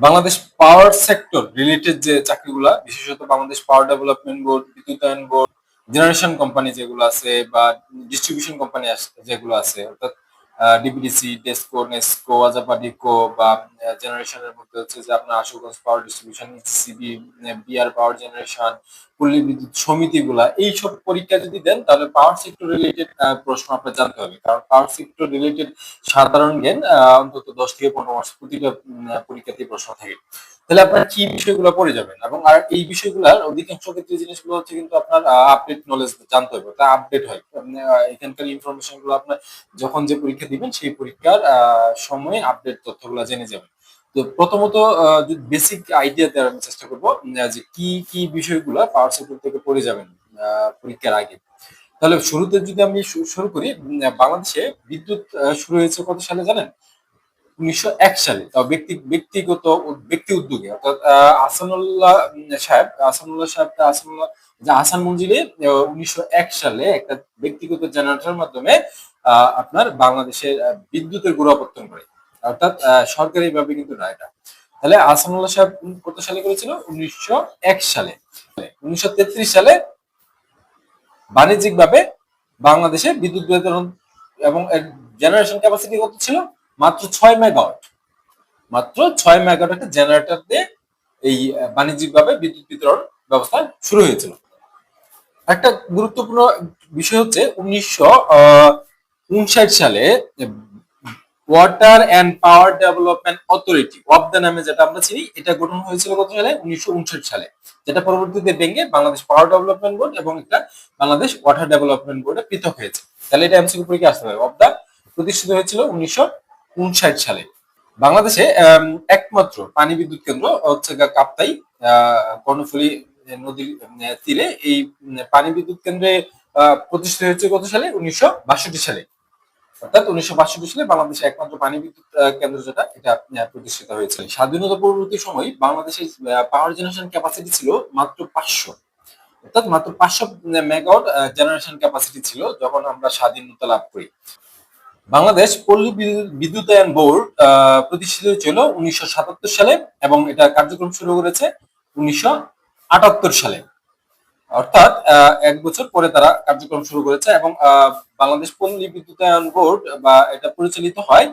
Bangladesh power sector related যে চাকরিগুলা, বিশেষত বাংলাদেশ পাওয়ার ডেভেলপমেন্ট বোর্ড বিদ্যুতায়ন বোর্ড জেনারেশন কোম্পানি যেগুলো আছে বা ডিস্ট্রিবিউশন কোম্পানি যেগুলো আছে, অর্থাৎ ডিবিডিসি ডেসকো নেসকো আজাপাডিকো বা জেনারেশনের মধ্যে হচ্ছে যে আপনার Ashuganj power distribution CB BR power generation পল্লী বিদ্যুৎ সমিতিগুলা এইসব পরীক্ষা যদি দেন, তাহলে পাওয়ার সেক্টর রিলেটেড প্রশ্ন আপনার জানতে হবে। কারণ পাওয়ার সেক্টর রিলেটেড সাধারণ জ্ঞান অন্তত দশ থেকে পনেরো মাস প্রতিটা পরীক্ষাতেই প্রশ্ন থাকে। তাহলে আপনার কি বিষয়গুলো পড়ে যাবেন? এবং আর এই বিষয়গুলোর অধিকাংশ ক্ষেত্রে জিনিসগুলো হচ্ছে কিন্তু আপনার আপডেট নলেজ জানতে হবে তা আপডেট হয়। এখানকার ইনফরমেশনগুলো আপনার যখন যে পরীক্ষা দিবেন, সেই পরীক্ষার সময়ে আপডেট তথ্যগুলো জেনে যাবেন। তো প্রথমত বেসিক আইডিয়া দেওয়ার আমি চেষ্টা করব যে কি কি বিষয়গুলো পাওয়ার সেক্টর থেকে পড়ে যাবেন পরীক্ষার আগে। তাহলে শুরুতে যদি আমি শুরু করি বাংলাদেশে বিদ্যুৎ শুরু হয়েছে কত সালে জানেন? উনিশশো এক সালে তাও ব্যক্তি, ব্যক্তিগত ব্যক্তি উদ্যোগে, অর্থাৎ আসানুল্লাহ সাহেব আসানুল্লাহ সাহেব আসানুল্লাহ যে আসান মঞ্জিলে উনিশশো এক সালে একটা ব্যক্তিগত জেনারেটরের মাধ্যমে আপনার বাংলাদেশের বিদ্যুতের গোড়াপত্তন করে। অর্থাৎ সরকারি ভাবে কিন্তু না এটা। তাহলে আসানুল্লাহ সাহেব কত সালে করেছিল? উনিশশো এক সালে। উনিশশো তেত্রিশ সালে বাণিজ্যিক ভাবে বাংলাদেশে বিদ্যুৎ বিতরণ এবং জেনারেশন ক্যাপাসিটি কত ছিল? মাত্র ছয় মেগাওয়াট মাত্র ছয় মেগাওয়াট একটা জেনারেটর দিয়ে এই বাণিজ্যিক ভাবে বিদ্যুৎ বিতরণ ব্যবস্থা শুরু হয়েছিল। একটা গুরুত্বপূর্ণ বিষয় হচ্ছে উনিশশো উনষাট সালে water and power development authority Wabda নামে যেটা আমরা চিনি, এটা গঠন হয়েছিল কত সালে? উনিশশো উনষাট সালে। যেটা পরবর্তীতে ভেঙে বাংলাদেশ পাওয়ার ডেভেলপমেন্ট বোর্ড এবং একটা বাংলাদেশ ওয়াটার ডেভেলপমেন্ট বোর্ডে পৃথক হয়েছে। তাহলে এটা এমসিকিউ পরীক্ষা আসতে হবে ওয়াবদা প্রতিষ্ঠিত হয়েছিল উনিশশো উনষাট সালে। বাংলাদেশে একমাত্র পানি বিদ্যুৎ কেন্দ্র হচ্ছে কাপ্তাই কর্ণফুলী নদীর তীরে। এই পানি বিদ্যুৎ কেন্দ্রে প্রতিষ্ঠিত হয়েছে কত সালে? উনিশশো বাষট্টি সালে। অর্থাৎ উনিশশো বাষট্টি সালে বাংলাদেশে একমাত্র পানি বিদ্যুৎ কেন্দ্র যেটা, এটা প্রতিষ্ঠিত হয়েছিল স্বাধীনতা পরবর্তী সময় বাংলাদেশের পাওয়ার জেনারেশন ক্যাপাসিটি ছিল মাত্র পাঁচশো। অর্থাৎ মাত্র পাঁচশো মেগাওয়াট জেনারেশন ক্যাপাসিটি ছিল যখন আমরা স্বাধীনতা লাভ করি। বাংলাদেশ পল্লী বিদ্যুতায়ন বোর্ড প্রতিষ্ঠিত হয়েছিল উনিশশো সাতাত্তর সালে এবং এটা কার্যক্রম শুরু করেছে উনিশশো আটাত্তর সালে। অর্থাৎ এক বছর পরে তারা কার্যক্রম শুরু করেছে এবং বাংলাদেশ পল্লী বিদ্যুতায়ন বোর্ড বা এটা পরিচালিত হয়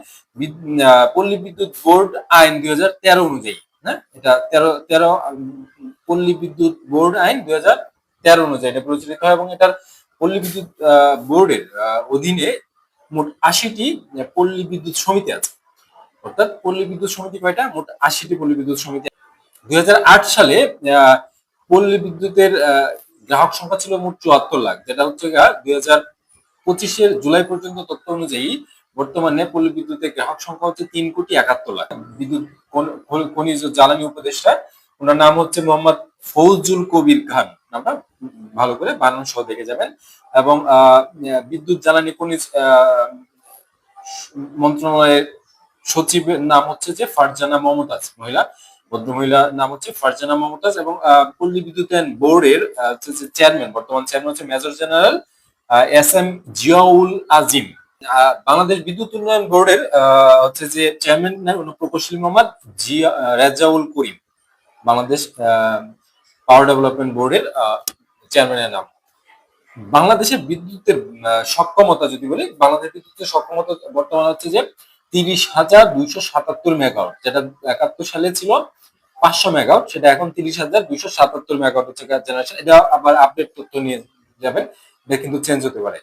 পল্লী বিদ্যুৎ বোর্ড আইন দুই হাজার তেরো অনুযায়ী হ্যাঁ? এটা তেরো তেরো পল্লী বিদ্যুৎ বোর্ড আইন দুই হাজার তেরো অনুযায়ী এটা পরিচালিত হয় এবং এটার পল্লী বিদ্যুৎ বোর্ডের অধীনে মোট আশিটি পল্লী বিদ্যুৎ সমিতি আছে। অর্থাৎ পল্লী বিদ্যুৎ সমিতি কয়টা? মোট আশিটি পল্লী বিদ্যুৎ সমিতি দুই হাজার আট সালে পল্লী বিদ্যুতের গ্রাহক সংখ্যা ছিল মোট চুয়াত্তর লাখ, যেটা হচ্ছে দুই হাজার পঁচিশের জুলাই পর্যন্ত তথ্য অনুযায়ী বর্তমানে পল্লী বিদ্যুতের গ্রাহক সংখ্যা হচ্ছে তিন কোটি একাত্তর লাখ। বিদ্যুৎ খনিজ জ্বালানি উপদেষ্টা, ওনার নাম হচ্ছে মোহাম্মদ ফৌজুল কবির খান। নামটা ভালো করে বানান সহ দেখে যাবেন। এবং বিদ্যুৎ জ্বালানি খনিজ মন্ত্রণালয়ের সচিবের নাম হচ্ছে যে ফারজানা মমতাজ মহিলা। ভদ্র মহিলার নাম হচ্ছে ফারজানা মমতাজ এবং পল্লী বিদ্যুতায়ন বোর্ডের যে চেয়ারম্যান, বর্তমান চেয়ারম্যান হচ্ছে major general S M Ziaul Azim. Bangladesh বিদ্যুৎ উন্নয়ন বোর্ডের হচ্ছে যে চেয়ারম্যান প্রকৌশলী মোহাম্মদ জিয়া রেজাউল করিম। বাংলাদেশ পাওয়ার ডেভেলপমেন্ট বোর্ডের চেয়ারম্যানের নাম। বাংলাদেশের বিদ্যুতের সক্ষমতা যদি বলি বাংলাদেশ বিদ্যুতের সক্ষমতা বর্তমানে হচ্ছে যে তিরিশ হাজার দুইশো সাতাত্তর মেগাওয়াট যেটা একাত্তর সালে ছিল পাঁচশো মেগাওয়াট সেটা এখন তিরিশ হাজার দুইশো সাতাত্তর মেগাওয়াট হচ্ছে জেনারেশন এটা আবার আপডেট তথ্য নিয়ে যাবে, এটা কিন্তু চেঞ্জ হতে পারে।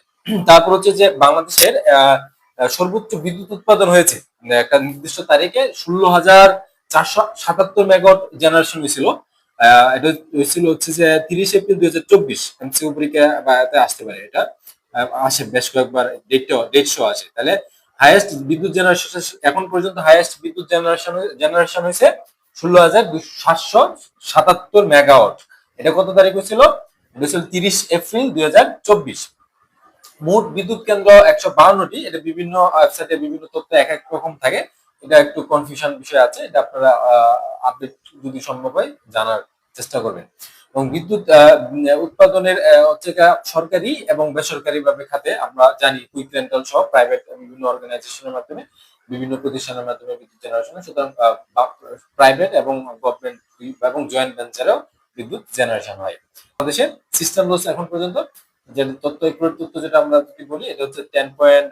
তারপর হচ্ছে যে বাংলাদেশের সর্বোচ্চ বিদ্যুৎ উৎপাদন হয়েছে। একটা নির্দিষ্ট তারিখে ষোলো হাজার চারশো সাতাত্তর মেগাওয়াট জেনারেশন হয়েছিল। এটা হয়েছিল হচ্ছে যে তিরিশ এপ্রিল দুই হাজার চব্বিশ এমসিউ পরীক্ষা আসতে পারে এটা। আসে বেশ কয়েকবার ডেটটা ডেট শো আসে। তাহলে হাইয়েস্ট বিদ্যুৎ জেনারেশন এখন পর্যন্ত হাইয়েস্ট বিদ্যুৎ জেনারেশন জেনারেশন হয়েছে ষোলো হাজার সাতশো সাতাত্তর মেগাওয়াট এটা কত তারিখ হয়েছিল? এটা ছিল তিরিশ এপ্রিল দুই হাজার চব্বিশ। মোট বিদ্যুৎ কেন্দ্র একশো বাহান্নটি। এটা বিভিন্ন ওয়েবসাইটে বিভিন্ন তথ্য এক এক রকম থাকে। এটা একটু কনফিউশন বিষয় আছে, এটা আপনারা আপডেট যদি সম্ভব হয় জানার চেষ্টা করবেন। এবং বিদ্যুৎ উৎপাদনের হচ্ছে সরকারি এবং বেসরকারি ভাবে খাতে আমরা জানি কুইক রেন্টাল সহ প্রাইভেট বিভিন্ন অর্গানাইজেশনের মাধ্যমে, বিভিন্ন প্রতিষ্ঠানের মাধ্যমে বিদ্যুৎ জেনারেশন সুতরাং প্রাইভেট এবং গভর্নমেন্ট এবং জয়েন্ট ভেঞ্চারেও বিদ্যুৎ জেনারেশন হয়। বাংলাদেশের সিস্টেম লস এখন পর্যন্ত, যে তথ্য তথ্য যেটা আমরা যদি বলি, এটা হচ্ছে ten point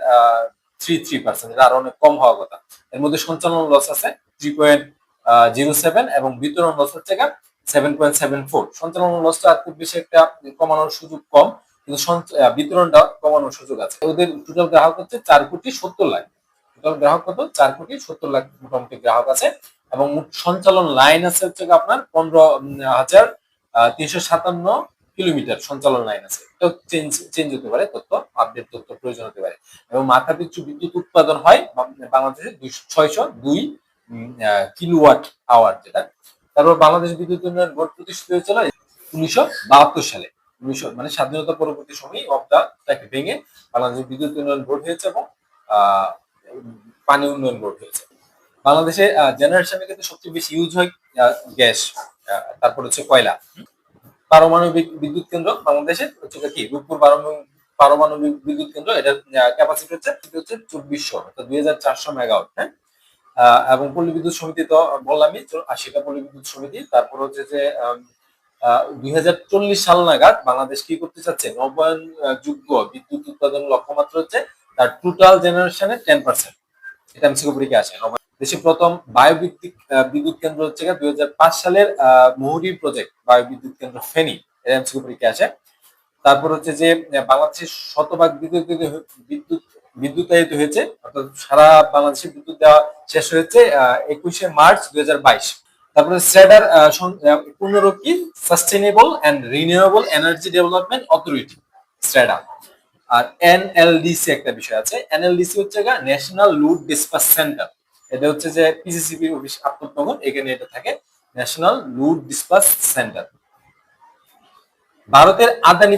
three three percent এটা আরও অনেক কম হওয়ার কথা। এর মধ্যে সঞ্চালন লস আছে থ্রি পয়েন্ট জিরো সেভেন এবং বিতরণ লস হচ্ছে সেভেন পয়েন্ট সেভেন ফোর সঞ্চালন লসটা খুব বেশি একটা কমানোর সুযোগ কম, কিন্তু বিতরণটা কমানোর সুযোগ আছে। ওদের টোটাল গ্রাহক হচ্ছে চার কোটি সত্তর লাখ। টোটাল গ্রাহক কত? চার কোটি সত্তর লাখ মোটামুটি গ্রাহক আছে। এবং সঞ্চালন লাইন আছে হচ্ছে আপনার পনেরো হাজার তিনশো সাতান্ন কিলোমিটার সঞ্চালন লাইন আছে। এটাও চেঞ্জ চেঞ্জ হতে পারে তথ্য আপডেট তথ্য প্রয়োজন হতে পারে। এবং মাথা পিছু বিদ্যুৎ উৎপাদন হয় বাংলাদেশে ছয়শো দুই কিলোওয়াট আওয়ার যেটা। তারপর বাংলাদেশ বিদ্যুৎ উন্নয়ন বোর্ড প্রতিষ্ঠিত হয়েছিল উনিশশো বাহাত্তর সালে। উনিশশো মানে স্বাধীনতা পরবর্তী সময় অবদাটাকে ভেঙে বাংলাদেশ বিদ্যুৎ উন্নয়ন বোর্ড হয়েছে এবং পানি উন্নয়ন বোর্ড হয়েছে। বাংলাদেশে জেনারেশনের ক্ষেত্রে সবচেয়ে বেশি ইউজ হয় গ্যাস তারপর হচ্ছে কয়লা। পারমাণবিক বিদ্যুৎ কেন্দ্র বাংলাদেশে হচ্ছে কি? রূপপুর পারমাণবিক বিদ্যুৎ কেন্দ্র এটার ক্যাপাসিটি হচ্ছে হচ্ছে চব্বিশশো, অর্থাৎ দুই হাজার চারশো মেগাওয়াট হ্যাঁ? এবং পল্লী বিদ্যুৎ সমিতি তো বললামই আশিটা পল্লী বিদ্যুৎ সমিতি, তারপর হচ্ছে যে দুই হাজার চল্লিশ সাল নাগাদ বাংলাদেশ কি করতে চাচ্ছে? নবায়ন যোগ্য বিদ্যুৎ উৎপাদন লক্ষ্যমাত্রা হচ্ছে তার টোটাল জেনারেশনের টেন পার্সেন্ট এটা পরীক্ষা আসে? দেশে প্রথম বায়ুভিত্তিক বিদ্যুৎ কেন্দ্র হচ্ছে দুই হাজার পাঁচ সালের মহুরি প্রজেক্ট বায়ু বিদ্যুৎ কেন্দ্র ফেনী পরীক্ষা আসে তারপর হচ্ছে যে বাংলাদেশের শতভাগ বিদ্যুৎ বিদ্যুৎ বিদ্যুতায়িত হয়েছে, অর্থাৎ সারা বাংলাদেশে বিদ্যুৎ দেওয়া শেষ হয়েছে একুশে মার্চ দুই হাজার বাইশ। তারপরে স্যাডার পনেরো কি? Sustainable and renewable energy development authority স্ট্যাডা আর এনএলডিসি একটা বিষয় আছে। এনএলডিসি হচ্ছে ন্যাশনাল লুড ডিসপাস সেন্টার এটা হচ্ছে যে পিসিসিবি অফিস আপনার এখানে এটা থাকে ন্যাশনাল লুড ডিসপাস সেন্টার ভারতের আদানি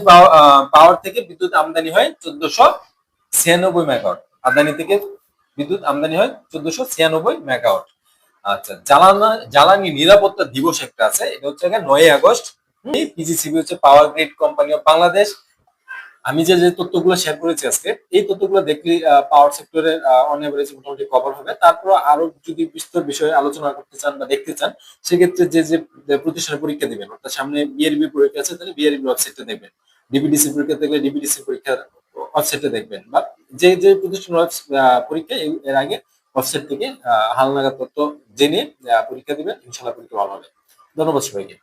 পাওয়ার থেকে বিদ্যুৎ আমদানি হয় চোদ্দশো ছিয়ানব্বই মেগাওয়াট। আদানি থেকে বিদ্যুৎ আমদানি হয় চোদ্দশো ছিয়ানব্বই মেগাওয়াট। আচ্ছা জ্বালানা, জ্বালানি নিরাপত্তা দিবস একটা আছে, এটা হচ্ছে নয় আগস্ট। পিজিসিবি হচ্ছে power grid company of Bangladesh আমি যে যে তথ্যগুলো শেয়ার করেছি আজকে, এই তথ্যগুলো দেখলে পাওয়ার সেক্টরের অন মোটামুটি কভার হবে। তারপর আরও যদি বিস্তর বিষয়ে আলোচনা করতে চান বা দেখতে চান, সেক্ষেত্রে যে যে প্রতিষ্ঠানে পরীক্ষা দিবেন, অর্থাৎ সামনে বিআরবি পরীক্ষা আছে, তাহলে বিআরবি ওয়েবসাইটে দেখবেন। ডিবিডিসি পরীক্ষা থাকলে ডিবিডিসি পরীক্ষার ওয়েবসাইটে দেখবেন। বা যে যে প্রতিষ্ঠান পরীক্ষা এর- আগে ওয়েবসাইট থেকে হালনাগাদ তথ্য জেনে পরীক্ষা দিবেন ইনশাল্লাহ পরীক্ষা ভালো হবে। ধন্যবাদ সবাইকে।